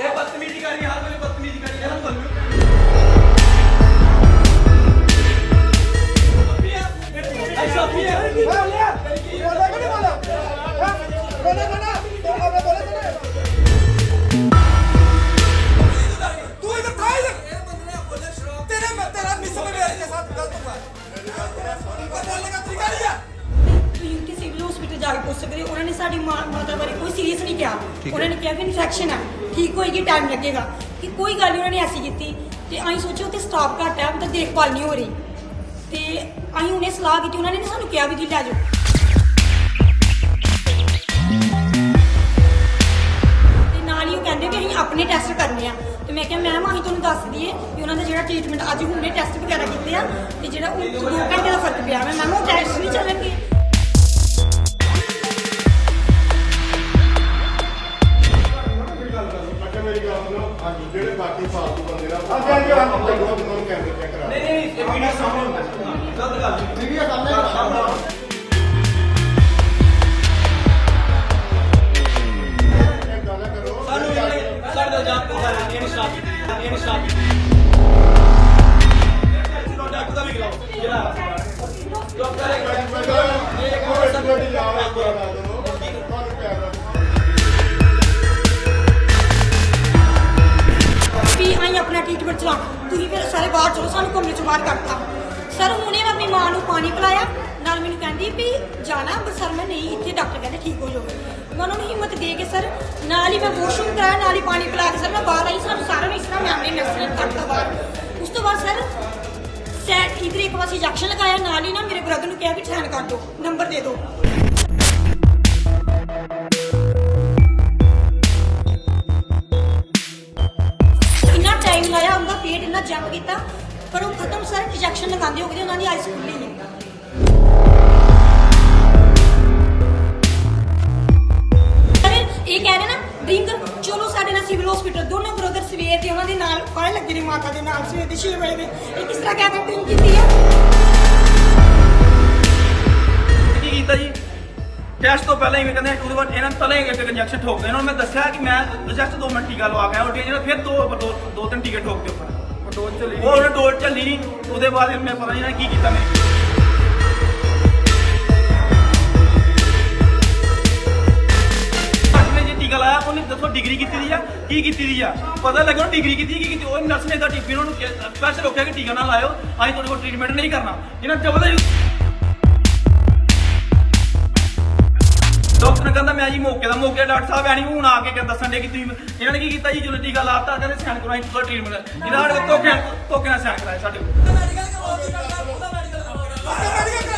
ये बदतमीजी कर रही तो है उन्होंने साड़ी माता बारे कोई सीरियस नहीं किया उन्होंने कहा कि इन्फेक्शन है ਠੀਕ ਹੋਏਗੀ ਟਾਈਮ ਲੱਗੇਗਾ ਕਿ ਕੋਈ ਗੱਲ ਉਹਨਾਂ ਨੇ ਐਸੀ ਕੀਤੀ ਤੇ ਅਸੀਂ ਸੋਚਿਆ ਉੱਥੇ ਸਟਾਫ ਘੱਟ ਹੈ ਮਤਲਬ ਦੇਖਭਾਲ ਨਹੀਂ ਹੋ ਰਹੀ ਤੇ ਅਸੀਂ ਉਹਨੇ ਸਲਾਹ ਕੀਤੀ ਉਹਨਾਂ ਨੇ ਸਾਨੂੰ ਕਿਹਾ ਵੀ ਜੀ ਲੈ ਜਾਓ ਤੇ ਨਾਲ ਹੀ ਉਹ ਕਹਿੰਦੇ ਕਿ ਅਸੀਂ ਆਪਣੇ ਟੈਸਟ ਕਰਨੇ ਆ ਤੇ ਮੈਂ ਕਿਹਾ ਮੈਮ ਅਸੀਂ ਤੁਹਾਨੂੰ ਦੱਸ ਦਈਏ ਕਿ ਉਹਨਾਂ ਦਾ ਜਿਹੜਾ ਟ੍ਰੀਟਮੈਂਟ ਅੱਜ ਹੁਣੇ ਟੈਸਟ ਵਗੈਰਾ ਕੀਤੇ ਆ ਤੇ ਜਿਹੜਾ ਉਹ ਦੋ ਘੰਟੇ ਦਾ ਫਰਕ ਪਿਆ ਮੈਂ ਮੈਮ ਉਹ ਟੈਸਟ ਨਹੀਂ ਚੱਲਣਗੇ ਮੇਰੀ ਗੱਲ ਸੁਣੋ ਹਾਂਜੀ ਜਿਹੜੇ ਬਾਕੀ ਫਾਲਤੂ ਬੰਦੇ ਨਾਲ ਅੱਗੇ ਅੱਗੇ ਹਾਂ ਤੁਹਾਨੂੰ ਤੁਹਾਨੂੰ ਕੈਮਰੇ ਚੈੱਕ ਕਰਾ ਨਹੀਂ ਨਹੀਂ ਇਹ ਵੀਡੀਓ ਸਾਹਮਣੇ ਗਲਤ ਗੱਲ ਨਹੀਂ ਵੀਡੀਓ ਸਾਹਮਣੇ ਸਾਹਮਣੇ ਸਾਨੂੰ ਇਹ ਦਾ ਜਾਪ ਕਰਦਾ ਨਹੀਂ ਨਹੀਂ ਸਾਡੀ ਨਹੀਂ ਇੰਜੈਕਸ਼ਨ ਲਗਾਉਂਦੇ ਹੋਗੇ ਉਹਨਾਂ ਦੀ ਆਈਸ ਖੁੱਲੀ ਹੈ ਇਹ ਕਹਿ ਰਹੇ ਨਾ ਡਿੰਗ ਚਲੋ ਸਾਡੇ ਨਾਲ ਸਿਵਲ ਹਸਪੀਟਲ ਦੋਨੋਂ ਬ੍ਰਦਰ ਸਵੇਰ ਦੇ ਉਹਨਾਂ ਦੇ ਨਾਲ ਪੜ੍ਹ ਲੱਗੇ ਨੇ ਮਾਤਾ ਦੇ ਨਾਲ ਸਵੇਰ ਦੇ 6 ਵਜੇ ਦੇ ਇਹ ਕਿਸ ਤਰ੍ਹਾਂ ਕਹਿੰਦੇ ਡਿੰਗ ਕੀਤੀ ਹੈ ਕੀਤਾ ਜੀ ਟੈਸਟ ਤੋਂ ਪਹਿਲਾਂ ਹੀ ਮੈਂ ਕਹਿੰਦਾ ਟੂਰ 1 ਇਹਨਾਂ ਤਲੇ ਇੱਕ ਇੰਜੈਕਸ਼ਨ ਠੋਕਦੇ ਨੇ ਨੂੰ ਮੈਂ ਦੱਸਿਆ ਕਿ ਮੈਂ ਜਸਟ 2 ਮਿੰਟ ਟੀਕਾ ਲਵਾ ਕੇ ਆਇਆ ਉਹ ਜਿਹੜਾ ਫਿਰ ਦੋ ਦੋ ਤਿੰਨ ਟੀਕੇ ਠੋਕਦੇ ਉੱਪਰ ਡੋਰ ਚੱਲੀ ਉਹ ਉਹਨੇ ਡੋਰ ਚੱਲੀ ਨਹੀਂ ਉਹਦੇ ਬਾਅਦ ਫਿਰ ਮੈਂ ਪਤਾ ਨਹੀਂ ਨਾ ਕੀ ਕੀਤਾ ਮੈਂ ਲਾਇਆ ਉਹਨੇ ਦੱਸੋ ਡਿਗਰੀ ਕੀਤੀ ਦੀ ਆ ਕੀ ਕੀਤੀ ਦੀ ਆ ਪਤਾ ਲੱਗੋ ਡਿਗਰੀ ਕੀਤੀ ਕੀ ਕੀਤੀ ਉਹ ਨਰਸ ਨੇ ਤਾਂ ਟੀਪੀ ਉਹਨਾਂ ਨੂੰ ਸਪੈਸ਼ਲ ਰੋਕਿਆ ਕਿ ਟੀਕਾ ਨਾ ਲਾਇਓ ਅਸੀਂ ਤੁਹਾਡੇ ਕੋਲ ਟ੍ਰੀਟਮੈਂਟ ਨਹੀਂ ਕਰਨਾ ਇਹਨਾਂ ਜਬਰਦਸਤੀ ਹਸਨ ਕਹਿੰਦਾ ਮੈਂ ਜੀ ਮੌਕੇ ਦਾ ਮੌਕੇ ਡਾਕਟਰ ਸਾਹਿਬ ਆਣੀ ਹੁਣ ਆ ਕੇ ਕਿ ਦੱਸਣ ਦੇ ਕਿ ਤੁਸੀਂ ਇਹਨਾਂ ਨੇ ਕੀ ਕੀਤਾ ਜੀ ਜਦੋਂ ਟੀਕਾ ਲਾਤਾ ਕਹਿੰਦੇ ਸੈਨ ਕਰਾਈ ਪੂਰਾ ਟ੍ਰੀਟਮੈਂਟ ਇਹਨਾਂ ਨੇ ਤੋਕੇ ਤੋਕੇ ਨਾਲ ਸੈਨ ਕਰਾਇਆ ਸਾਡੇ ਕੋਲ ਮੈਡੀਕਲ ਮੈਡੀਕਲ ਮੈਡੀਕਲ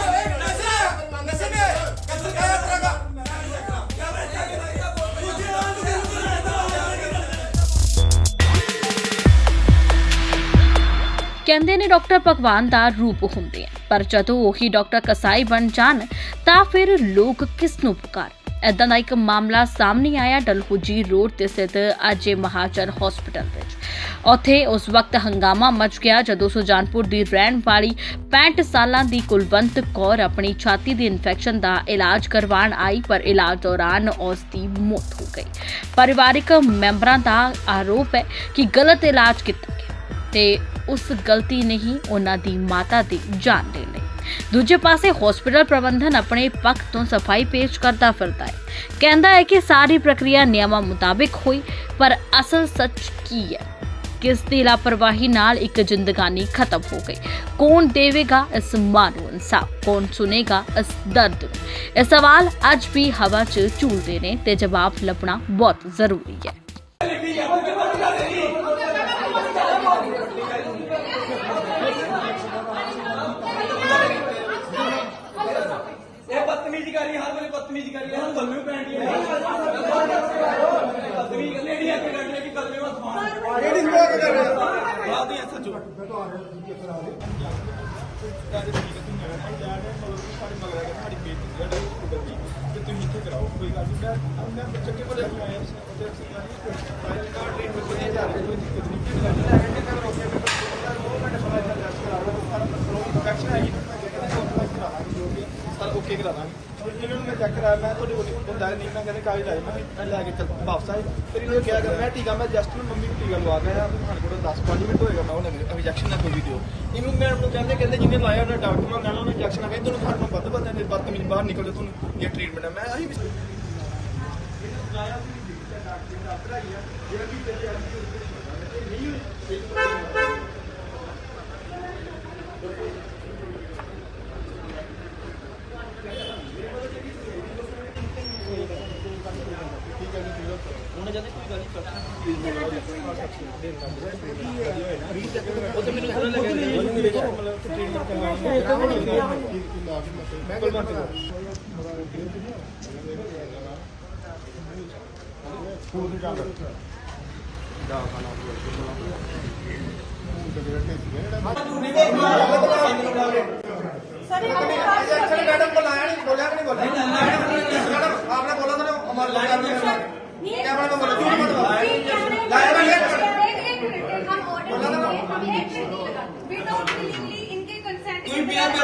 ਕਹਿੰਦੇ ਨੇ ਡਾਕਟਰ ਭਗਵਾਨ ਦਾ ਰੂਪ ਹੁੰਦੇ ਆ ਪਰ ਜਦੋਂ ਉਹੀ ਡਾਕਟਰ ਕਸਾਈ ਬਣ ਜਾਣ ਤਾਂ ਫਿਰ ਲੋਕ ਕਿਸ ਨੂੰ ਪੁਕਾਰ ਇਦਾਂ ਦਾ ਇੱਕ ਮਾਮਲਾ ਸਾਹਮਣੇ ਆਇਆ ਡਲਹੋਜੀ ਰੋਡ ਤੇ ਸਥਿਤ ਅਜੇ ਮਹਾਚਰ ਹਸਪੀਟਲ ਵਿੱਚ ਉੱਥੇ ਉਸ ਵਕਤ ਹੰਗਾਮਾ ਮਚ ਗਿਆ ਜਦੋਂ ਸੁਜਾਨਪੁਰ ਦੀ ਰਹਿਣ ਵਾਲੀ 65 ਸਾਲਾਂ ਦੀ ਕੁਲਵੰਤ ਕੌਰ ਆਪਣੀ ਛਾਤੀ ਦੇ ਇਨਫੈਕਸ਼ਨ ਦਾ ਇਲਾਜ ਕਰਵਾਉਣ ਆਈ ਪਰ ਇਲਾਜ ਦੌਰਾਨ ਉਸ ਦੀ ਮੌਤ ਹੋ ਗਈ ਪਰਿਵਾਰਿਕ ਮੈਂਬਰਾਂ ਦਾ ਆਰੋਪ ਹੈ ਕਿ ਗਲਤ ਇਲਾਜ ਕੀਤਾ ਤੇ ਉਸ ਗਲਤੀ ਨਹੀਂ ਉਹਨਾਂ ਦੀ ਮਾਤਾ ਦੀ ਜਾਨ ਦੇ ਲਈ ਦੂਜੇ ਪਾਸੇ ਹਸਪੀਟਲ ਪ੍ਰਬੰਧਨ ਆਪਣੇ ਪੱਖ ਤੋਂ ਸਫਾਈ ਪੇਸ਼ ਕਰਦਾ ਫਿਰਦਾ ਹੈ ਕਹਿੰਦਾ ਹੈ ਕਿ ਸਾਰੀ ਪ੍ਰਕਿਰਿਆ ਨਿਯਮਾਂ ਮੁਤਾਬਿਕ ਹੋਈ ਪਰ ਅਸਲ ਸੱਚ ਕੀ ਹੈ ਕਿਸ ਦੀ ਲਾਪਰਵਾਹੀ ਨਾਲ ਇੱਕ ਜ਼ਿੰਦਗਾਨੀ ਖਤਮ ਹੋ ਗਈ ਕੌਣ ਦੇਵੇਗਾ ਇਸ ਮਾਂ ਨੂੰ ਇਨਸਾਫ ਕੌਣ ਸੁਨੇਗਾ ਇਸ ਦਰਦ ਇਹ ਸਵਾਲ ਅੱਜ ਵੀ ਹਵਾ 'ਚ ਝੂਲਦੇ ਨੇ ਤੇ ਜਵਾਬ ਲੱਭਣਾ ਬਹੁਤ ਜ਼ਰੂਰੀ ਹੈ ਬਾਅਦ ਦੀ ਓਕੇ ਕਰਾ ਦਾਂਗੇ ਨੂੰ ਮੈਂ ਚੈੱਕ ਮੈਂ ਬੰਦਾ ਨਹੀਂ ਕਹਿੰਦੇ ਲਾਏ ਮੈਂ ਲੈ ਕੇ ਚੱਲ ਵਾਪਸ ਆਏ ਫਿਰ ਇਹਨਾਂ ਕਿਹਾ ਕਿ ਮੈਂ ਟੀਕਾ ਮੈਂ ਜਸਟ ਮੰਮੀ ਨੂੰ ਟੀਕਾ ਲਵਾ ਕੇ ਆਇਆ 10 ਮਿੰਟ ਹੋਏਗਾ ਮੈਂ ਉਹਨੇ ਆਬਜੈਕਸ਼ਨ ਨਾ ਕੋਈ ਵੀ ਦਿਓ ਇਹਨੂੰ ਮੈਡਮ ਨੂੰ ਕਹਿੰਦੇ ਕਹਿੰਦੇ ਜਿੰਨੇ ਲਾਇਆ ਉਹਨੇ ਡਾਕਟਰ ਨੂੰ ਕਹਿਣਾ ਉਹਨੇ ਆਬਜੈਕਸ਼ਨ ਆ ਗਈ ਤੁਹਾਨੂੰ ਘਰ ਨੂੰ ਵੱਧ ਪਤਾ ਨਹੀਂ ਬਦਤਮੀਜ਼ ਬਾਹਰ ਨਿਕਲ ਜਾ ਤੁਹਾਨੂੰ ਇਹ ਟ੍ਰੀਟਮੈਂਟ ਹੈ ਮੈਂ ਆਹੀ ਵੀ ਇਹਨੂੰ ਲਾਇਆ ਵੀ ਦਿੱਤਾ ਡਾਕਟਰ ਦਾ ਭਰਾਈ ਆ ਜਿਹੜਾ ਵੀ ਤੇਰੇ ਅੱਜ ਨਹੀਂ ਹੋਈ ਸਾਰੇ ਆਪਣੇ ਘਰ ਚ ਰੱਖੇ। ਮੈਡਮ ਕੋਲ ਆਇਆ ਨਹੀਂ ਬੋਲਿਆ ਕਿ ਨਹੀਂ ਬੋਲਿਆ ਮੈਡਮ ਆਪਨੇ ਬੋਲਾ ਤਾਂ ਹਮਾरे लगा नहीं नहीं, ਆਪਣਾ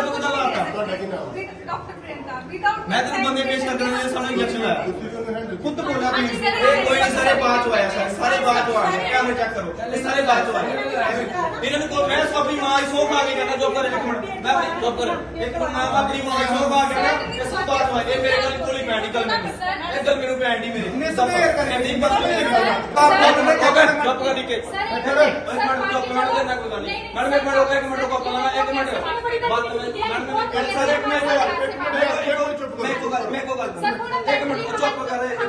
ਕਿੱਦਾਂ ਦੁੱਖ ਦਾ ਹਾਲਾਤ ਆ ਤੁਹਾਡਾ ਕੀ ਨਾਮ ਹੈ ਡਾਕਟਰ ਪ੍ਰਿੰਦਾ ਵਿਦਆਊਟ ਮੈਂ ਤੈਨੂੰ ਬੰਦੇ ਪੇਸ਼ ਕਰ ਦੇਣੇ ਸਾਹਮਣੇ ਇੰਜੈਕਸ਼ਨ ਲਾਇਆ खुद बोला प्लीज कोई नहीं सारे बात हुआ है सर सारे बात हुआ है कैमरे चेक करो ये सारे बात हुआ है इन्होंने को मैं सब अपनी मां सो खा के कहना जो करे एक मिनट मैं अपनी जो करे एक मिनट मां बाप अपनी मां सो खा के कहना ये सब बात हुआ ये मेरे गल कोली पैंडी गल में ये गल मेरे पैंडी मेरे ने सब करने नहीं बस मेरे बाप बाप ने कहा चुप कर के बैठे एक मिनट चुप कर देना कोई गल नहीं मैडम एक मिनट एक मिनट को कहना एक मिनट बात मैडम सर एक मिनट एक मिनट चुप करो मैं को गल मैं को गल एक मिनट चुप कर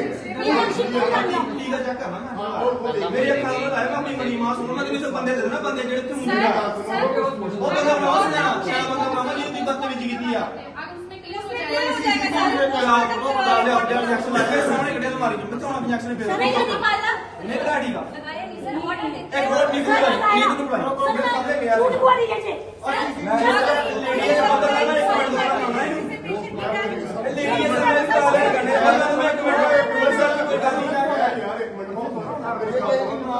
ਠੀਕ ਹੈ ਚੈੱਕ ਕਰਨਾ ਮੈਂ ਮੇਰੇ ਅੱਖਾਂ ਨਾਲ ਆਇਆ ਮੈਂ ਮਣੀ ਮਾਸ ਉਹਨਾਂ ਦੇ ਵਿੱਚ ਬੰਦੇ ਦੇ ਨਾ ਬੰਦੇ ਜਿਹੜੇ ਤੇ ਮੁੰਡੇ ਉਹ ਬੰਦਾ ਬਲਾਸ ਨਾ ਚਾਹ ਬੰਦਾ ਮਾਮਾ ਜੀ ਦੀ ਬੱਤ ਵਿੱਚ ਕੀਤੀ ਆ ਲੇਡੀ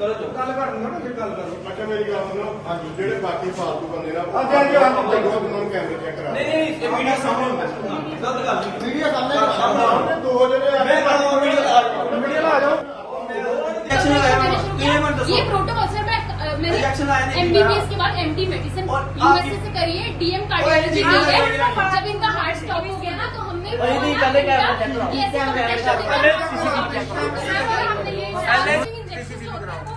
ਕਰੋ ਜੋ ਗੱਲ ਕਰਨ ਨਾ ਫਿਰ ਗੱਲ ਕਰੋ ਅੱਛਾ ਮੇਰੀ ਗੱਲ ਸੁਣੋ ਹਾਂਜੀ ਜਿਹੜੇ ਬਾਕੀ ਫਾਲਤੂ ਬੰਦੇ ਨਾ ਹਾਂਜੀ ਹਾਂਜੀ ਹਾਂਜੀ ਉਹਨਾਂ ਨੂੰ ਕੈਮਰੇ ਚੈੱਕ ਕਰਾ ਨਹੀਂ ਨਹੀਂ ਇਹ ਵੀਡੀਓ ਸਾਹਮਣੇ ਮੈਂ ਗਲਤ ਗੱਲ ਨਹੀਂ ਵੀਡੀਓ ਸਾਹਮਣੇ ਦੋ ਜਿਹੜੇ ਆ ਮੈਂ ਕਰਦਾ ਵੀਡੀਓ ਵੀਡੀਓ ਲਾ ਜਾਓ रिएक्शन आया ये मतलब ये प्रोटोकॉल सर मैं मैंने एमबीबीएस के बाद एमडी मेडिसिन यूएसए से करिए डीएम कार्डियोलॉजी ली है जब इनका हार्ट स्टॉप हो गया ना तो हमने पहले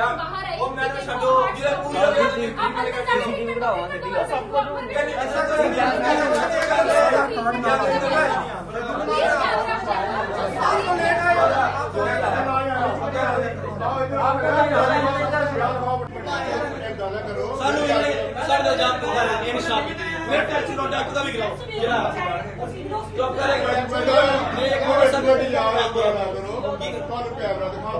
ਬਾਹਰ ਆਈ ਉਹ ਮੈਂ ਤਾਂ ਛੱਡੋ ਜਿਹੜਾ ਪੂਰਾ ਦੇ ਦਿੱਤੀ ਮੈਂ ਕਿਹਾ ਤੁਸੀਂ ਕੀ ਬਣਾਵਾ ਸਿੱਧੀ ਗੱਲ ਸਭ ਕੁਝ ਕਹਿੰਦੀ ਅਸਾਂ ਤਾਂ ਨਹੀਂ ਜਾਣਦੇ ਸਾਨੂੰ ਇਹ ਸਾਡਾ ਜਾਮ ਪਤਾ ਹੈ ਇਹ ਨਿਸ਼ਾਨ ਵੀ ਤੇਰੀ ਮੇਰੇ ਟੈਸਟ ਨੂੰ ਡਾਕਟਰ ਦਾ ਵੀ ਕਰਾਓ ਜਿਹੜਾ ਡਾਕਟਰ ਕਰੇ ਮੈਂ ਇੱਕ ਹੋਰ ਸਭ ਨੂੰ ਯਾਦ ਕਰੋ ਆਪਣਾ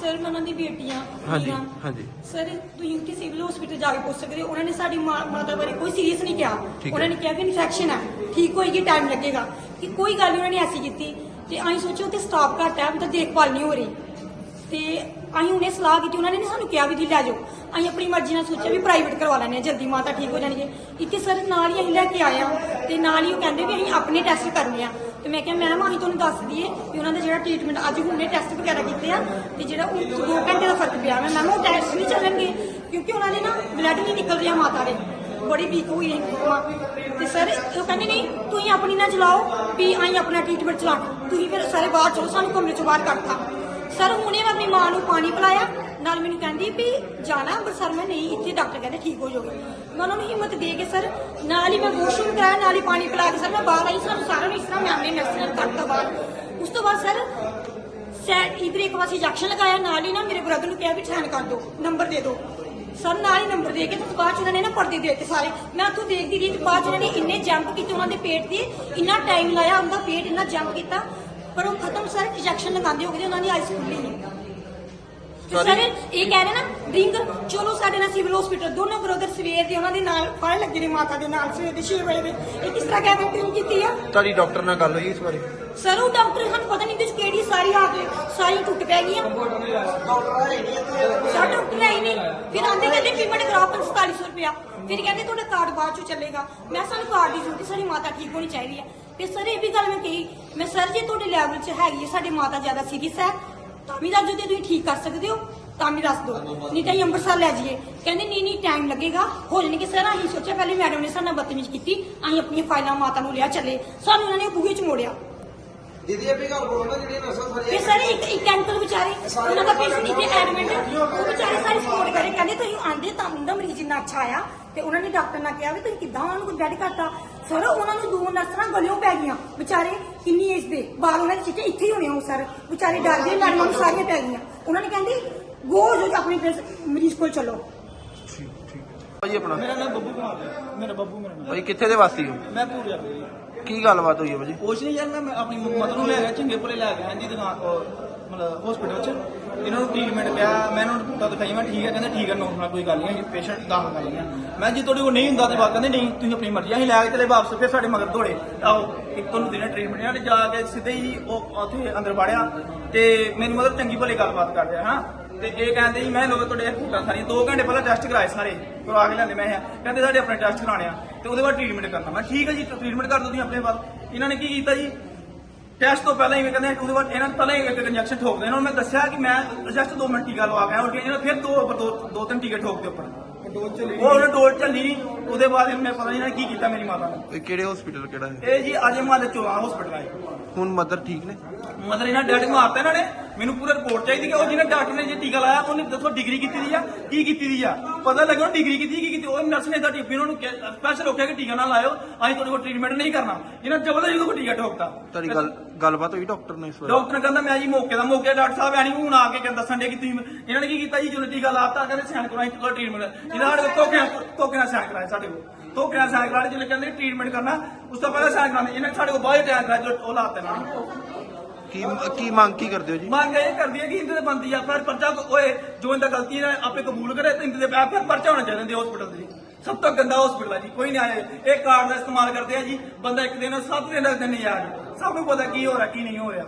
ਸਰ ਦੀ ਹਾਂਜੀ ਹਾਂਜੀ ਸਰ ਤੁਸੀਂ ਹਸਪੀਟਲ ਜਾ ਕੇ ਪੁੱਛ ਸਕਦੇ ਹੋ। ਉਹਨਾਂ ਨੇ ਸਾਡੀ ਮਾਂ- ਬਾਰੇ ਕੋਈ ਸੀਰੀਅਸ ਨਹੀਂ ਕਿਹਾ ਉਹਨਾਂ ਨੇ ਕਿਹਾ ਇਨਫੈਕਸ਼ਨ ਠੀਕ ਹੋਏਗੀ ਟਾਈਮ ਲੱਗੇਗਾ ਕਿ ਕੋਈ ਗੱਲ ਉਹਨਾਂ ਨੇ ਐਸੀ ਕੀਤੀ ਤੇ ਆਈ ਸੋਚਿਆ ਕਿ ਸਟਾਫ ਘੱਟ ਹੈ ਮਤਲਬ ਦੇਖਭਾਲ ਨਹੀਂ ਹੋ ਰਹੀ ਤੇ ਆਈ ਉਹਨੇ ਸਲਾਹ ਕੀਤੀ ਉਹਨਾਂ ਨੇ ਸਾਨੂੰ ਕਿਹਾ ਵੀ ਜੀ ਲੈ ਜਾਓ ਅਸੀਂ ਆਪਣੀ ਮਰਜ਼ੀ ਨਾਲ ਸੋਚਿਆ ਵੀ ਪ੍ਰਾਈਵੇਟ ਕਰਵਾ ਲੈਣੇ ਆ ਜਲਦੀ ਮਾਤਾ ਠੀਕ ਹੋ ਜਾਣਗੇ ਇੱਥੇ ਸਰ ਨਾਲ ਹੀ ਅਸੀਂ ਲੈ ਕੇ ਆਇਆ ਤੇ ਨਾਲ ਹੀ ਉਹ ਕਹਿੰਦੇ ਵੀ ਅਸੀਂ ਆਪਣੇ ਟੈਸਟ ਕਰਨੇ ਆ ਤੇ ਮੈਂ ਕਿਹਾ ਮੈਮ ਅਸੀਂ ਤੁਹਾਨੂੰ ਦੱਸ ਦਈਏ ਕਿ ਉਹਨਾਂ ਦਾ ਜਿਹੜਾ ਟ੍ਰੀਟਮੈਂਟ ਅੱਜ ਹੁਣੇ ਟੈਸਟ ਵਗੈਰਾ ਕੀਤੇ ਆ ਤੇ ਜਿਹੜਾ ਉਹ 2 ਘੰਟੇ ਦਾ ਫਰਕ ਪਿਆ ਮੈਂ ਮੈਮ ਉਹ ਟੈਸਟ ਨਹੀਂ ਚੱਲਣਗੇ ਕਿਉਂਕਿ ਉਹਨਾਂ ਦੇ ਨਾ ਬਲੱਡ ਨਹੀਂ ਨਿਕਲ ਰਿਹਾ ਮਾਤਾ ਦੇ ਬੜੀ ਵੀਕ ਹੋਈ ਹੈ ਤੇ ਸਰ ਉਹ ਕਹਿੰਦੇ ਨਹੀਂ ਹੀ ਆਪਣੀ ਨਾਲ ਚਲਾਓ ਵੀ ਅਸੀਂ ਆਪਣਾ ਟ੍ਰੀਟਮੈਂਟ ਚਲਾ ਤੁਸੀਂ ਫਿਰ ਸਾਰੇ ਬਾਹਰ ਚਲੋ ਸਾਨੂੰ ਕਮਰੇ ਚੋਂ ਬਾਹਰ ਕੱਢਤਾ ਸਰ ਹੁਣੇ ਮੈਂ ਆਪਣੀ ਮਾਂ ਨੂੰ ਪਾਣੀ ਪਿਲਾਇਆ ਨਾਲ ਮੈਨੂੰ ਕਹਿੰਦੀ ਵੀ ਜਾਣਾ ਅੰਮ੍ਰਿਤਸਰ ਮੈਂ ਨਹੀਂ ਇੱਥੇ ਡਾਕਟਰ ਕਹਿੰਦੇ ਠੀਕ ਹੋ ਜਾਓਗੇ ਮੈਂ ਉਹਨਾਂ ਨੂੰ ਹਿੰਮਤ ਦੇ ਕੇ ਸਰ ਨਾਲ ਹੀ ਮੈਂ ਵਾਸ਼ਰੂਮ ਕਰਾਇਆ ਨਾਲ ਹੀ ਪਾਣੀ ਪਿਲਾ ਕੇ ਸਰ ਮੈਂ ਬਾਹਰ ਆਈ ਸਰ ਸਾਰਾ ਇਸ ਤਰ੍ਹਾਂ ਮੈਂ ਆਪਣੇ ਨਰਸ ਨਾਲ ਕਰਤਾ ਬਾਅਦ ਉਸ ਤੋਂ ਬਾਅਦ ਸਰ ਸੈਟ ਇਧਰ ਇੱਕ ਵਾਰੀ ਇੰਜੈਕਸ਼ਨ ਲਗਾਇਆ ਨਾਲ ਹੀ ਨਾ ਮੇਰੇ ਬ੍ਰਦਰ ਨੂੰ ਕਿਹਾ ਵੀ ਸਾਈਨ ਕਰ ਦਿਓ ਨੰਬਰ ਦੇ ਦਿਓ ਸਰ ਨਾਲ ਹੀ ਨੰਬਰ ਦੇ ਕੇ ਤੇ ਬਾਅਦ ਚ ਉਹਨਾਂ ਨੇ ਨਾ ਪਰਦੇ ਦੇ ਦਿੱਤੇ ਸਾਰੇ ਮੈਂ ਉੱਥੋਂ ਦੇਖਦੀ ਰਹੀ ਤੇ ਬਾਅਦ ਚ ਉਹਨਾਂ ਨੇ ਇੰਨੇ ਜੰਪ ਕੀਤੇ ਉਹਨਾਂ ਦੇ ਪੇਟ ਦੀ ਇੰਨਾ ਟਾਈਮ ਲਾਇਆ ਉਹਨਾਂ ਦਾ ਪੇਟ ਇੰਨਾ ਜੰਪ ਕੀਤਾ ਪਰ ਉਹ ਖਤਮ ਸਰ ਇੰਜੈਕਸ਼ਨ ਲਗਾਉਂਦੇ ਹੋ ਗਏ ਉਹਨਾਂ ਦੀ ਆਈਸ ਖੁੱਲੀ ਨਹੀਂ ਸਰ ਇਹ ਕਹਿ ਰਹੇ ਨਾ ਡਰਿੰਕ ਚਲੋ ਸਾਡੇ ਨਾਲ ਸਿਵਲ ਹਸਪੀਟਲ ਦੋਨੋਂ ਬ੍ਰਦਰ ਸਵੇਰ ਦੇ ਉਹਨਾਂ ਦੇ ਨਾਲ ਫੜ ਲੱਗੇ ਨੇ ਮਾਤਾ ਦੇ ਨਾਲ ਸਵੇਰ ਦੇ 6 ਵਜੇ ਦੇ ਇਹ ਕਿਸ ਤਰ੍ਹਾਂ ਕਹਿੰਦੇ ਡਰਿੰਕ ਕੀਤੀ ਆ ਤੁਹਾਡੀ ਡਾਕਟਰ ਨਾਲ ਗੱਲ ਹੋਈ ਇਸ ਬਾਰੇ ਸਰ ਉਹ ਡਾਕਟਰ ਹਨ ਪਤਾ ਨਹੀਂ ਕਿਸ ਕਿਹੜੀ ਸਾਰੀ ਆ ਗਈ ਸਾਰੀ ਟੁੱਟ ਪੈ ਗਈ ਆ ਡਾਕਟਰ ਆਈ ਨਹੀਂ ਫਿਰ ਆਂਦੇ ਕਹਿੰਦੇ ਪੇਮੈਂਟ ਕਰਾਓ 4500 ਰੁਪਿਆ ਫਿਰ ਕਹਿੰਦੇ ਤੁਹਾਡਾ ਕਾਰਡ ਬਾਅਦ ਚੋਂ ਚੱਲੇਗਾ ਮੈਂ ਸਾਨੂੰ ਕਾਰਡ ਦੀ ਜ਼ਰੂਰਤ ਸਾਡੀ ਮਾਤਾ ਠੀਕ ਹੋਣੀ ਚਾਹੀਦੀ ਹੈ ਤੇ ਸਰ ਇਹ ਵੀ ਗੱਲ ਮੈਂ ਕਹੀ ਮੈਂ ਸਰ ਜੀ ਤੁਹਾਡੇ ਲੈਵਲ 'ਚ ਹੈਗੀ ਸਾਡੀ ਮਾਤਾ ਜ਼ਿਆਦਾ ਸੀਰੀਅਸ ਹੈ तामी दस दो ठीक कर सकते हो तामी दस दो नहीं तो अं अंबरसर लै जाइए कहते नहीं नहीं टाइम लगेगा हो जाने के सर अं सोचा पहले मैडम ने सामने बदतमीज की अं अपनी फाइलों माता लिया चले सू उन्होंने बूहे च मोड़िया ਦੀਦੀ ਜਿਹਦੀਆਂ ਵੀ ਘਰ ਬੋਲਣਾ ਜਿਹੜੀਆਂ ਨਸਲ ਸਾਰੀਆਂ ਇਹ ਸਾਰੇ ਇੱਕ ਇੱਕ ਅੰਕਲ ਵਿਚਾਰੇ ਉਹਨਾਂ ਦਾ ਪੀਸ ਨਹੀਂ ਤੇ ਐਡਮਿਟ ਉਹ ਵਿਚਾਰੇ ਸਾਰੇ ਸਪੋਰਟ ਕਰੇ ਕਹਿੰਦੇ ਤੁਸੀਂ ਆਂਦੇ ਤਾਂ ਉਹਦਾ ਮਰੀਜ਼ ਇੰਨਾ ਅੱਛਾ ਆਇਆ ਤੇ ਉਹਨਾਂ ਨੇ ਡਾਕਟਰ ਨਾਲ ਕਿਹਾ ਵੀ ਤੁਸੀਂ ਕਿੱਦਾਂ ਉਹਨਾਂ ਨੂੰ ਕੋਈ ਬੈੱਡ ਕਰਤਾ ਸਰ ਉਹਨਾਂ ਨੂੰ ਦੋ ਨਰਸਾਂ ਗਲਿਓ ਪੈ ਗਈਆਂ ਵਿਚਾਰੇ ਕਿੰਨੀ ਏਜ ਦੇ ਬਾਲ ਉਹਨਾਂ ਦੇ ਚਿੱਟੇ ਇੱਥੇ ਹੀ ਹੋਣੇ ਹੋ ਸਰ ਵਿਚਾਰੇ ਡਰ ਗਏ ਲੜਨਾਂ ਨੂੰ ਸਾਰੀਆਂ ਪੈ ਗਈਆਂ ਉਹਨਾਂ ਨੇ ਕਹਿੰਦੀ ਗੋ ਜੋ ਆਪਣੇ ਮਰੀਜ਼ ਕੋਲ ਚਲੋ ਠੀਕ ਠੀਕ ਭਾਈ ਆਪਣਾ ਮੇਰਾ ਨਾਮ ਬੱਬੂ ਕੁਮਾਰ ਹੈ ਮੇਰਾ ਬੱਬੂ ਮੇਰਾ ਨਾਮ ਭਾਈ ਕਿੱਥੇ ਦੇ ਵਾਸੀ ਹੋ ਮੈਂ ਪੂਰਿਆ ਦੇ ਕੀ ਗੱਲਬਾਤ ਹੋਈ ਹੈ ਭਾਜੀ ਕੁਛ ਨਹੀਂ ਯਾਰ ਮੈਂ ਆਪਣੀ ਮਦਰ ਨੂੰ ਲੈ ਗਿਆ ਚੰਗੇਪੁਰੇ ਲੈ ਗਿਆ ਜੀ ਦੁਕਾਨ ਮਤਲਬ ਹਸਪੀਟਲ 'ਚ ਇਹਨਾਂ ਨੂੰ ਟ੍ਰੀਟਮੈਂਟ ਪਿਆ ਮੈਂ ਇਹਨਾਂ ਨੂੰ ਤਾਂ ਦਿਖਾਈ ਮੈਂ ਠੀਕ ਹੈ ਕਹਿੰਦੇ ਠੀਕ ਹੈ ਨੋਰਮਲ ਕੋਈ ਗੱਲ ਨਹੀਂ ਹੈ ਪੇਸ਼ੈਂਟ ਦਾਖਲ ਕਰ ਲਿਆ ਮੈਂ ਜੀ ਤੁਹਾਡੇ ਕੋਲ ਨਹੀਂ ਹੁੰਦਾ ਤੇ ਬਾਅਦ ਕਹਿੰਦੇ ਨਹੀਂ ਤੁਸੀਂ ਆਪਣੀ ਮਰਜ਼ੀ ਆ। ਲੈ ਕੇ ਚਲੇ ਵਾਪਸ ਫਿਰ ਸਾਡੇ ਮਗਰ ਦੌੜੇ ਆਓ ਇੱਕ ਤੁਹਾਨੂੰ ਦਿਨੇ ਟ੍ਰੀਟਮੈਂਟ ਨਾਲ ਜਾ ਕੇ ਸਿੱਧੇ ਹੀ ਉਹ ਉੱਥੇ ਅੰਦਰ ਵੜਿਆ ਤੇ ਮੇਰੀ ਮਦਰ ਚੰਗੀ ਭਲੇ ਗੱਲਬਾਤ ਕਰਦੇ ਆ ਹਾਂ ਤੇ ਇਹ ਕਹਿੰਦੇ ਜੀ ਮੈਂ ਲੋਕ ਤੁਹਾਡੇ ਰਿਪੋਰਟਾਂ ਸਾਰੀਆਂ 2 ਘੰਟੇ ਪਹਿਲਾਂ ਟੈਸਟ ਕਰਾਏ ਸਾਰੇ ਕਰਵਾ ਕੇ ਲੈਂਦੇ ਮੈਂ ਆ ਕਹਿੰਦੇ ਸਾਡੇ ਆਪਣੇ ਟੈਸਟ ਕਰਾਣੇ ਆ ਤੇ ਉਹਦੇ ਬਾਅਦ ਟ੍ਰੀਟਮੈਂਟ ਕਰਨਾ ਮੈਂ ਠੀਕ ਹੈ ਜੀ ਟ੍ਰੀਟਮੈਂਟ ਕਰ ਦੋ ਤੁਸੀਂ ਆਪਣੇ ਵੱਲ ਇਹਨਾਂ ਨੇ ਕੀ ਕੀਤਾ ਜੀ ਟੈਸਟ ਤੋਂ ਪਹਿਲਾਂ ਹੀ ਮੈਂ ਕਹਿੰਦੇ ਉਹਦੇ ਬਾਅਦ ਇਹਨਾਂ ਨੇ ਪਹਿਲਾਂ ਹੀ ਇੱਕ ਇੰਜੈਕਸ਼ਨ ਠੋਕ ਦੇਣਾ ਮੈਂ ਦੱਸਿਆ ਕਿ ਮੈਂ ਜਸਟ 2 ਮਿੰਟ ਟੀਕਾ ਲਵਾ ਗਿਆ ਉਲਟੀਆਂ ਜਿਹੜਾ ਫਿਰ ਦੋ ਦੋ ਤਿੰਨ ਟੀਕੇ ਠੋਕ ਦੇ ਉੱਪਰ ਉਹਨੇ ਡੋਲ ਚੱਲੀ ਉਹਦੇ ਬਾਅਦ ਮੈਂ ਪਤਾ ਨਹੀਂ ਨਾ ਕੀ ਕੀਤਾ ਮੇਰੀ ਮਾਤਾ ਨੇ ਇਹ ਕਿਹੜੇ ਹਸਪੀਟਲ ਕਿਹੜਾ ਹੈ ਇਹ ਜੀ ਅਜੇ ਮਾਲ ਚੋਆ ਹਸਪੀਟਲ ਆਏ ਹੁਣ ਮਦਰ ਠੀਕ ਨੇ ਮਦਰ ਇਹਨਾਂ ਡੈਡ ਮਾਰਤਾ ਇਹਨਾਂ ਨੇ ਮੈਨੂੰ ਪੂਰਾ ਰਿਪੋਰਟ ਚਾਹੀਦੀ ਕਿ ਉਹ ਜਿਹਨੇ ਡਾਕਟਰ ਨੇ ਜੇ ਟੀਕਾ ਲਾਇਆ ਉਹਨੇ ਦੱਸੋ ਡਿਗਰੀ ਕੀਤੀ ਦੀ ਆ ਕੀ ਕੀਤੀ ਦੀ ਆ ਪਤਾ ਲੱਗਿਆ ਉਹ ਡਿਗਰੀ ਕੀਤੀ ਕੀ ਕੀਤੀ ਉਹ ਨਰਸ ਨੇ ਦਾ ਟੀਪੀ ਉਹਨਾਂ ਨੂੰ ਸਪੈਸ਼ਲ ਰੋਕਿਆ ਕਿ ਟੀਕਾ ਨਾ ਲਾਇਓ ਅਸੀਂ ਤੁਹਾਡੇ ਕੋਲ ਟ੍ਰੀਟਮੈਂਟ ਨਹੀਂ ਕਰਨਾ ਜਿਹਨਾਂ ਜ਼ਬਰਦਸਤੀ ਕੋਈ ਟੀਕਾ ਠੋਕਤਾ ਤੇਰੀ ਗੱਲ ਗੱਲਬਾਤ ਹੋਈ ਡਾਕਟਰ ਨੇ ਇਸ ਵਾਰ ਡਾਕਟਰ ਕਹਿੰਦਾ ਮੈਂ ਜੀ ਮੌਕੇ ਦਾ ਮੌਕੇ ਡਾਕਟਰ ਸਾਹਿਬ ਆਣੀ ਹੁਣ ਆ ਕੇ ਕਹਿੰਦਾ ਦੱਸਣ ਦੇ ਕਿ ਤੁਸੀਂ ਇਹਨਾਂ ਨੇ ਕੀ ਕੀਤਾ ਜੀ ਜੁਲਤੀ ਗੱਲ ਆਪਤਾ ਕਹਿੰਦੇ ਸੈਨ ਕਰਾਈ ਚਲੋ ਟ੍ਰੀਟਮੈਂਟ ਇਹਨਾਂ ਸਾਡੇ ਤੋਂ ਕਿਹਾ ਨਾਲ- ਕਿਹਾ ਸੈਨ ਕਰਾਇਆ ਸਾਡੇ ਕੋਲ ਧੋਖੇ ਕਿਹਾ ਸੈਨ ਕਰਾਇਆ ਜਿਹਨੇ ਕਹਿੰਦੇ ਟ੍ਰੀਟਮੈਂਟ ਕਰਨਾ ਉਸ ਤੋਂ ਪਹਿਲਾਂ ਸੈਨ ਕਰਾਉਂਦੇ ਇਹਨਾਂ ਸਾਡੇ ਕੋਲ ਬਾਹਰ ਟਾਈਮ ਕਰਾਇਆ ਜੋ ਉਹ ਲਾਤੇ ਨਾ ਕੀ ਕੀ ਮੰਗ ਕੀ ਕਰਦੇ ਹੋ ਜੀ ਮੰਗ ਇਹ ਕਰਦੀ ਹੈ ਕਿ ਇੰਦੇ ਦੇ ਬੰਦੀ ਆ ਪਰ ਪਰਚਾ ਓਏ ਜੋ ਇੰਦਾ ਗਲਤੀ ਹੈ ਨਾ ਆਪੇ ਕਬੂਲ ਕਰੇ ਤੇ ਇੰਦੇ ਦੇ ਪੈਰ ਫਿਰ ਪਰਚਾ ਹੋਣਾ ਚਾਹੀਦਾ ਦੇ ਹਸਪੀਟਲ ਦੇ ਸਭ ਤੋਂ ਗੰਦਾ ਹਸਪੀਟਲ ਹੈ ਜੀ ਕੋਈ ਨਹੀਂ ਆਇਆ ਇਹ ਕਾਰਡ ਦਾ ਇਸਤੇਮਾਲ ਕਰਦੇ ਆ ਜੀ ਬੰਦਾ ਇੱਕ ਦਿਨ ਸੱਤ ਦਿਨ ਦਾ ਨਹੀਂ ਜੀ। सबने पता की हो रहा की नहीं हो रहा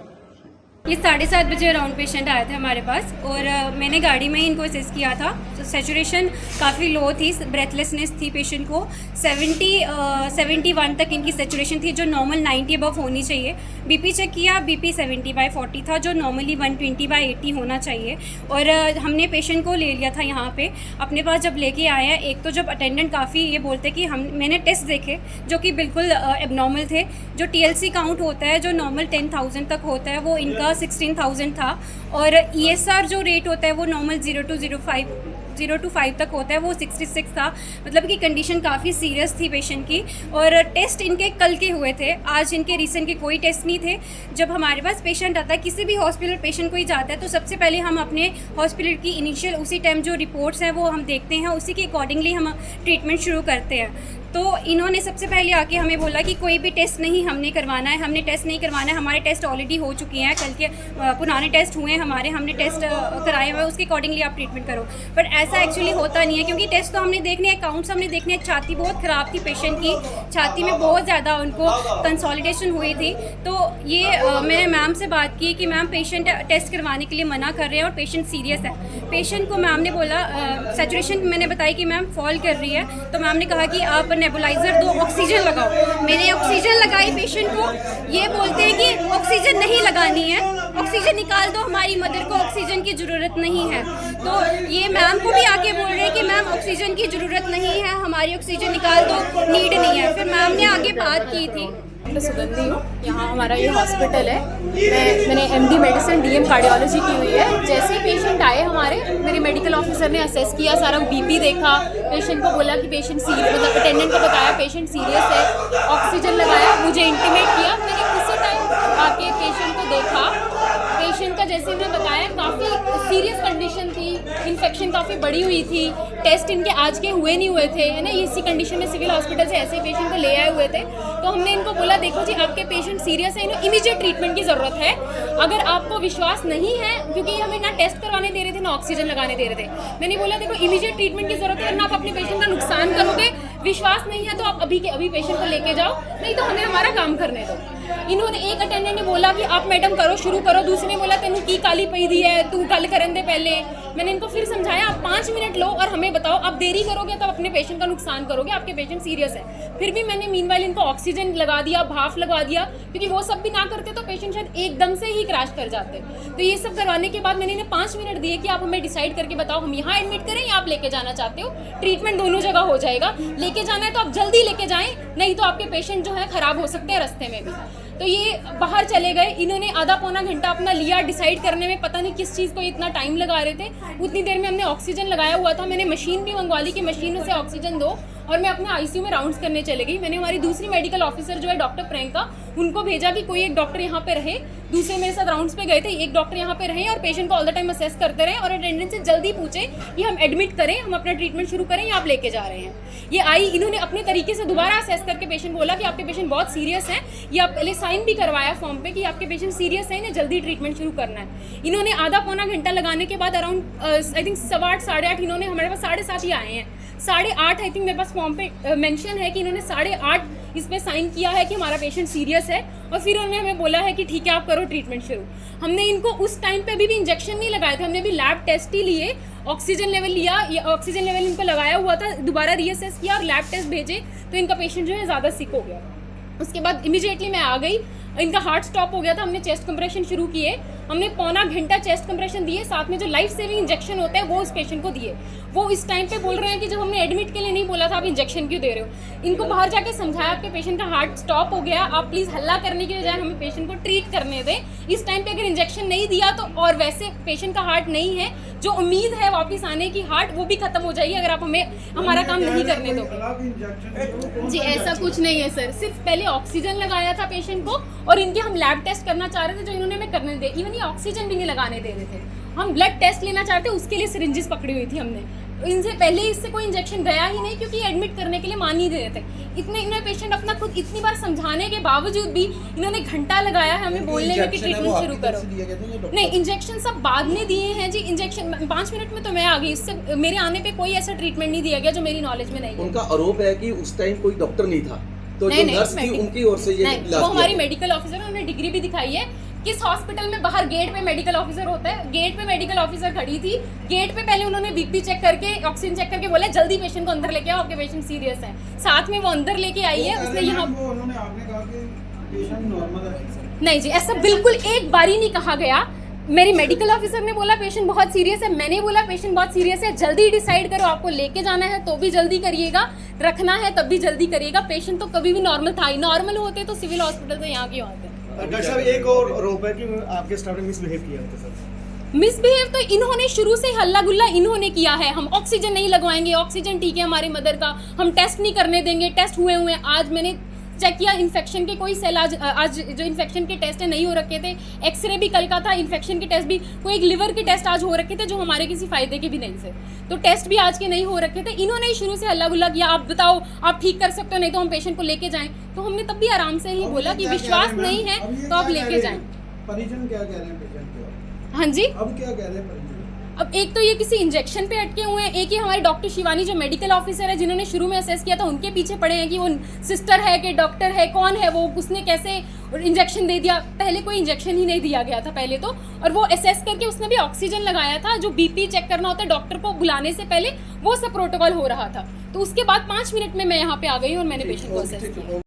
ये साढ़े सात बजे अराउंड पेशेंट आया था हमारे पास और मैंने गाड़ी में ही इनको असिस्ट किया था तो सेचुरेशन काफ़ी लो थी ब्रेथलेसनेस थी पेशेंट को 70 सेवेंटी वन तक इनकी सेचुरेशन थी जो नॉर्मल 90 अबव होनी चाहिए बीपी चेक किया बीपी 70 बाई 40 था जो नॉर्मली 120 ट्वेंटी बाई एटी होना चाहिए और हमने पेशेंट को ले लिया था यहाँ पर अपने पास जब लेके आया एक तो जब अटेंडेंट काफ़ी ये बोलते कि हम मैंने टेस्ट देखे जो कि बिल्कुल एबनॉर्मल थे जो टी काउंट होता है जो नॉर्मल टेन तक होता है वो इनका का सिक्सटीन थाउजेंड था और ई एस आर जो रेट होता है वो normal zero two zero five zero two five तक होता है वो सिक्सटी सिक्स था मतलब कि कंडीशन काफ़ी सीरियस थी पेशेंट की और टेस्ट इनके कल के हुए थे आज इनके रिसेंट के कोई टेस्ट नहीं थे जब हमारे पास पेशेंट आता है किसी भी हॉस्पिटल पेशेंट को ही जाता है तो सबसे पहले हम अपने हॉस्पिटल की इनिशियल उसी टाइम जो रिपोर्ट्स हैं वो हम देखते हैं उसी के अकॉर्डिंगली हम ट्रीटमेंट शुरू करते हैं तो इन्होंने सबसे पहले आके हमें बोला कि कोई भी टेस्ट नहीं हमने करवाना है हमने टेस्ट नहीं करवाना है हमारे टेस्ट ऑलरेडी हो चुके हैं कल के पुराने टेस्ट हुए हैं हमारे हमने टेस्ट कराए हुए उसके अकॉर्डिंगली आप ट्रीटमेंट करो बट ऐसा एक्चुअली होता नहीं है क्योंकि टेस्ट तो हमने देखने अकाउंट्स हमने देखने छाती बहुत ख़राब थी पेशेंट की छाती में बहुत ज़्यादा उनको कंसॉलिडेशन हुई थी तो ये मैंने मैम से बात की कि मैम पेशेंट टेस्ट करवाने के लिए मना कर रहे हैं और पेशेंट सीरियस है पेशेंट को मैम ने बोला सेचुरेशन मैंने बताई कि मैम फॉल कर रही है तो मैम ने कहा कि आप नेबुलाइजर दो ऑक्सीजन लगाओ मैंने ऑक्सीजन लगाई पेशेंट को ये बोलते हैं कि ऑक्सीजन नहीं लगानी है ऑक्सीजन निकाल दो हमारी मदर को ऑक्सीजन की ज़रूरत नहीं है तो ये मैम को भी आके बोल रहे हैं कि मैम ऑक्सीजन की ज़रूरत नहीं है हमारी ऑक्सीजन निकाल दो नीड नहीं है फिर मैम ने आगे बात की थी डॉक्टर सुगंधी हूँ यहाँ हमारा ये हॉस्पिटल है मैं मैंने एमडी मेडिसिन डीएम कार्डियोलॉजी की हुई है जैसे ही पेशेंट आए हमारे मेरे मेडिकल ऑफिसर ने असेस किया सारा बीपी देखा पेशेंट को बोला कि पेशेंट सीरियस मतलब अटेंडेंट को बताया पेशेंट सीरियस है ऑक्सीजन लगाया मुझे इंटीमेट किया मैंने उसी टाइम आके पेशेंट को देखा पेशेंट का जैसे इन्हें बताया काफ़ी सीरियस कंडीशन थी इन्फेक्शन काफ़ी बड़ी हुई थी टेस्ट इनके आज के हुए नहीं हुए थे है ना इसी कंडीशन में सिविल हॉस्पिटल से ऐसे पेशेंट को ले आए हुए थे तो हमने इनको बोला देखो जी आपके पेशेंट सीरियस है इन्हें इमीजिएट ट्रीटमेंट की ज़रूरत है अगर आपको विश्वास नहीं है क्योंकि हमें ना टेस्ट करवाने दे रहे थे ना ऑक्सीजन लगाने दे रहे थे मैंने बोला देखो इमीजिएट ट्रीटमेंट की ज़रूरत है वरना आप अपने पेशेंट का नुकसान करोगे विश्वास नहीं है तो आप अभी के अभी पेशेंट को लेके जाओ नहीं तो हमें हमारा काम करने दो इन्होंने एक अटेंडेंट ने बोला कि आप मैडम करो शुरू करो दूसरे ने बोला तेन की काली पई दी है तू गल कर दे पहले मैंने इनको फिर समझाया आप पाँच मिनट लो और हमें बताओ आप देरी करोगे तो अपने पेशेंट का नुकसान करोगे आपके पेशेंट सीरियस है फिर भी मैंने मीन इनको ऑक्सीजन लगा दिया भाफ लगा दिया क्योंकि वो सब भी ना करते तो पेशेंट शायद एकदम से ही क्रैश कर जाते तो ये सब करवाने के बाद मैंने इन्हें पाँच मिनट दिए कि आप हमें डिसाइड करके बताओ हम यहाँ एडमिट करें या आप लेके जाना चाहते हो ट्रीटमेंट दोनों जगह हो जाएगा लेके जाना है तो आप जल्दी लेके जाएँ नहीं तो आपके पेशेंट जो है ख़राब हो सकते हैं रस्ते में भी तो ये बाहर चले गए इन्होंने आधा पौना घंटा अपना लिया डिसाइड करने में पता नहीं किस चीज़ को इतना टाइम लगा रहे थे उतनी देर में हमने ऑक्सीजन लगाया हुआ था मैंने मशीन भी मंगवा ली कि मशीन से ऑक्सीजन दो और मैं अपने आईसीयू में राउंड्स करने चले गई मैंने हमारी दूसरी मेडिकल ऑफिसर जो है डॉक्टर प्रियंका उनको भेजा कि कोई एक डॉक्टर यहाँ पे रहे दूसरे मेरे साथ राउंड्स पे गए थे एक डॉक्टर यहाँ पे रहे और पेशेंट को ऑल द टाइम असेस करते रहे और अटेंडेंस से जल्दी पूछे कि हम एडमिट करें हम अपना ट्रीटमेंट शुरू करें या आप लेके जा रहे हैं ये आई इन्होंने अपने तरीके से दोबारा असेस करके पेशेंट बोला कि आपके पेशेंट बहुत सीरियस हैं ये आप पहले साइन भी करवाया फॉर्म पे कि आपके पेशेंट सीरियस हैं इन्हें जल्दी ट्रीटमेंट शुरू करना है इन्होंने आधा पौना घंटा लगाने के बाद अराउंड आई थिंक सवा आठ साढ़े आठ इन्होंने हमारे पास साढ़े सात ही आए हैं साढ़े आठ आई थिंक मेरे पास फॉर्म पे मेंशन है कि इन्होंने साढ़े आठ इस पर साइन किया है कि हमारा पेशेंट सीरियस है और फिर उन्होंने हमें बोला है कि ठीक है आप करो ट्रीटमेंट शुरू हमने इनको उस टाइम पे अभी भी इंजेक्शन नहीं लगाए थे हमने भी लैब टेस्ट ही लिए ऑक्सीजन लेवल लिया ऑक्सीजन लेवल इनको लगाया हुआ था दोबारा रीअसेस किया और लैब टेस्ट भेजे तो इनका पेशेंट जो है ज़्यादा सिक हो गया उसके बाद इमिजिएटली मैं आ गई इनका हार्ट स्टॉप हो गया था हमने चेस्ट कंप्रेशन शुरू किए हमने पौना घंटा चेस्ट कंप्रेशन दिए साथ में जो लाइफ सेविंग इंजेक्शन होता है वो उस पेशेंट को दिए वो इस टाइम पे बोल रहे हैं कि जब हमने एडमिट के लिए नहीं बोला था आप इंजेक्शन क्यों दे रहे हो इनको बाहर जाके समझाया आपके पेशेंट का हार्ट स्टॉप हो गया आप प्लीज़ हल्ला करने की बजाय हमें पेशेंट को ट्रीट करने दें इस टाइम पे अगर इंजेक्शन नहीं दिया तो और वैसे पेशेंट का हार्ट नहीं है जो उम्मीद है वापिस आने की हार्ट वो भी खत्म हो जाएगी अगर आप हमें हमारा काम नहीं करने दो जी ऐसा कुछ नहीं है सर सिर्फ पहले ऑक्सीजन लगाया था पेशेंट को और इनके हम लैब टेस्ट करना चाह रहे थे जो इन्होंने हमें करने दे इवन ये ऑक्सीजन भी नहीं लगाने दे रहे थे हम ब्लड टेस्ट लेना चाहते उसके लिए सिरिंजेस पकड़ी हुई थी हमने इनसे पहले इससे कोई इंजेक्शन गया ही नहीं क्योंकि एडमिट करने के लिए मान ही दे रहे थे इतने इन्होंने पेशेंट अपना खुद इतनी बार समझाने के बावजूद भी इन्होंने घंटा लगाया है हमें तो बोलने में कि ट्रीटमेंट शुरू करो नहीं इंजेक्शन सब बाद में दिए हैं जी इंजेक्शन पाँच मिनट में तो मैं आ गई इससे मेरे आने पर कोई ऐसा ट्रीटमेंट नहीं दिया गया जो मेरी नॉलेज में नहीं उनका आरोप है कि उस टाइम कोई डॉक्टर नहीं था तो नहीं, जो नर्स थी उनकी ओर से ये वो हमारी मेडिकल ऑफिसर है उन्होंने डिग्री भी दिखाई है किस हॉस्पिटल में बाहर गेट पे मेडिकल ऑफिसर होता है गेट पे मेडिकल ऑफिसर खड़ी थी गेट पे पहले उन्होंने बीपी चेक करके ऑक्सीजन चेक करके बोला जल्दी पेशेंट को अंदर लेके आओ आपके पेशेंट सीरियस है साथ में वो अंदर लेके आई है उसने यहाँ नहीं जी ऐसा बिल्कुल एक बारी नहीं कहा गया मेरी मेडिकल ऑफिसर ने बोला पेशेंट बहुत सीरियस है मैंने बोला पेशेंट बहुत सीरियस है जल्दी डिसाइड करो आपको लेके जाना है तो भी जल्दी करिएगा रखना है तब भी जल्दी करिएगा पेशेंट तो कभी भी नॉर्मल था ही नॉर्मल होते तो सिविल हॉस्पिटल तो यहाँ क्यों आते डॉक्टर साहब एक और आरोप है मिसबिहेव मिसबिहेव तो इन्होंने शुरू से हल्ला गुल्ला इन्होंने किया है हम ऑक्सीजन नहीं लगवाएंगे ऑक्सीजन ठीक है हमारे मदर का हम टेस्ट नहीं करने देंगे टेस्ट हुए हुए आज मैंने चेक किया इन्फेक्शन के कोई सेल आज आज जो इन्फेक्शन के टेस्ट है नहीं हो रखे थे एक्सरे भी कल का था इन्फेक्शन के टेस्ट भी कोई एक लिवर के टेस्ट आज हो रखे थे जो हमारे किसी फ़ायदे के भी नहीं थे तो टेस्ट भी आज के नहीं हो रखे थे इन्होंने ही शुरू से अलग अलग या आप बताओ आप ठीक कर सकते हो नहीं तो हम पेशेंट को लेके जाएं तो हमने तब भी आराम से ही बोला कि विश्वास नहीं है तो आप लेके जाए परिजन क्या कह रहे हैं हाँ जी अब क्या कह रहे हैं अब एक तो ये किसी इंजेक्शन पे अटके हुए हैं एक ही हमारे डॉक्टर शिवानी जो मेडिकल ऑफिसर है जिन्होंने शुरू में असेस किया था उनके पीछे पड़े हैं कि वो सिस्टर है कि डॉक्टर है कौन है वो उसने कैसे इंजेक्शन दे दिया पहले कोई इंजेक्शन ही नहीं दिया गया था पहले तो और वो असेस करके उसने भी ऑक्सीजन लगाया था जो बीपी चेक करना होता है डॉक्टर को बुलाने से पहले वो सब प्रोटोकॉल हो रहा था तो उसके बाद पाँच मिनट में मैं यहाँ पे आ गई और मैंने पेशेंट को असेस किया